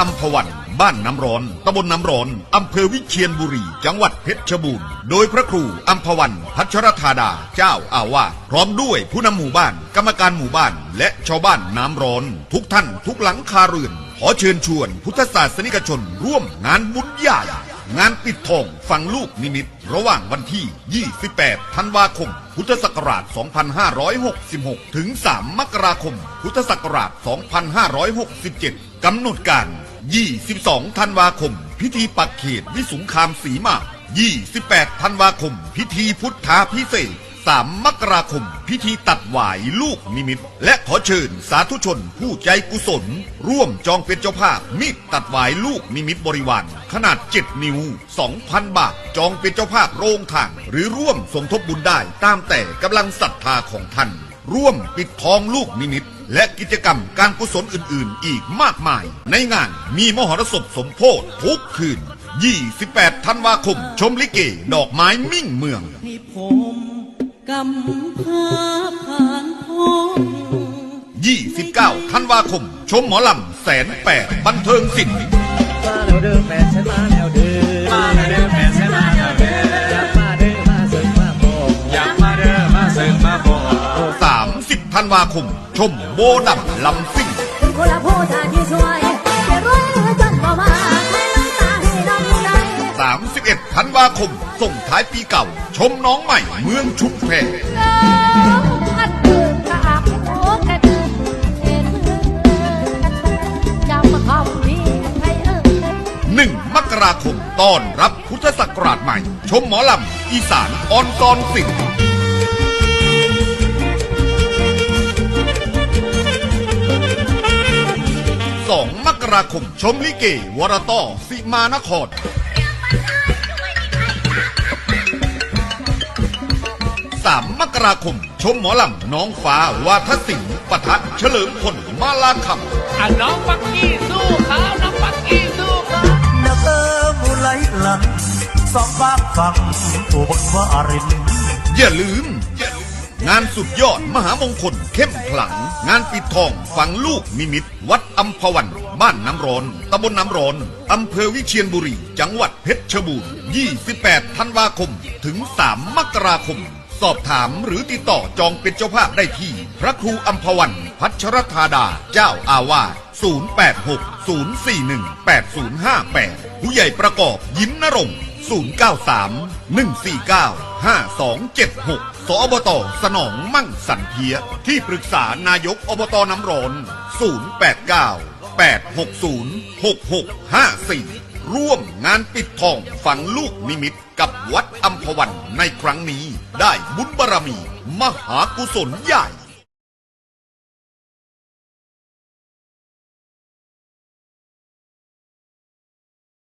อัมพวัน บ้านน้ำร้อน ตำบลน้ำร้อน อำเภอวิเชียรบุรี จังหวัดเพชรบูรณ์ โดยพระครูอัมพวัน พัชรธาดา เจ้าอาวาสพร้อมด้วยผู้นำหมู่บ้าน กรรมการหมู่บ้าน และชาวบ้านน้ำร้อน ทุกท่านทุกหลังคาเรือน ขอเชิญชวนพุทธศาสนิกชน ร่วมงานบุญใหญ่งานปิดทองฝังลูกนิมิต ระหว่างวันที่ 28 ธันวาคม พุทธศักราช 2566 ถึง 3 มกราคม พุทธศักราช 2567 กำหนดการ 22 ธันวาคม พิธีปักเขตวิสุงคามสีมา 28 ธันวาคม พิธีพุทธาพิเศษ3มกราคม พิธีตัดหวายลูกนิมิต และขอเชิญสาธุชนผู้ใจกุศล ร่วมจองเป็นเจ้าภาพมีดตัดหวายลูกนิมิตบริวารขนาด 7 นิ้ว 2,000 บาท จองเป็นเจ้าภาพโรงทาง หรือร่วมสมทบบุญได้ตามแต่กำลังศรัทธาของท่าน ร่วมปิดทองลูกนิมิต และกิจกรรมการกุศลอื่นๆ อีกมากมาย ในงานมีมหรสพสมโพธิทุกคืน 28 ธันวาคม ชมลิเก ดอกไม้มิ่งเมือง ให้ผมกำพร้าผ่านพ้น29 ธันวาคม ชมหมอลำแสนแปดบันเทิงศิลป์มาแล้วเด้อแฟนฉันมาแล้วเด้อมาแล้วเด้อแฟนฉันมาแล้วเด้ออยากมาเด้อมาเสิร์ฟมาบอกอยากมาเด้อมาเสิร์ฟมาบอก30 ธันวาคม ชมโบดับลำซิ่ง คนละผู้ชายที่ช่วยให้รวยจนบ่มาให้น้ำตาให้ดำใจ31ธันวาคม ส่งท้ายปีเก่า ชมน้องใหม่ เมืองชุมแพอันตื่นกะอักโอ้แค่ตื่นเอ็นจำมาเข้าพี่ให้เอิ้นหนึ่งมกราคมต้อนรับพุทธศักราชใหม่ ชมหมอลำอีสานออนซอนสิง ราคม ชมลิเก วรต้อสิมานครสามมกราคม ชมหมอลำน้องฟ้าวาทศิลป์ปะทะเฉลิมพลมาลาคำอะน้องปักกี้สู้เขาน้องปักกี้สู้เขานักเออมูไหลหลังสองฝากฝั่งอุบลวารินอย่าลืม งานสุดยอดมหามงคลเข้มขลัง งานปิดทองฝังลูกนิมิต วัดอัมพวัน บ้านน้ำร้อนตำบลน้ำร้อนอำเภอวิเชียรบุรี จังหวัดเพชรบูรณ์ 28 ธันวาคม ถึง 3 มกราคม สอบถามหรือติดต่อจองเป็นเจ้าภาพได้ที่ พระครูอัมพวัน พัชรธาดา เจ้าอาวาส086-041-8058 ผู้ใหญ่ประกอบยิ้มนรงค์ 093 149 5276 สอบตสนองมั่งสันเทีย ที่ปรึกษานายกอบตน้ำร้อน 089 860 6654 ร่วมงานปิดทองฝังลูกนิมิตกับวัดอัมพวันในครั้งนี้ได้บุญบารมี มหากุศลใหญ่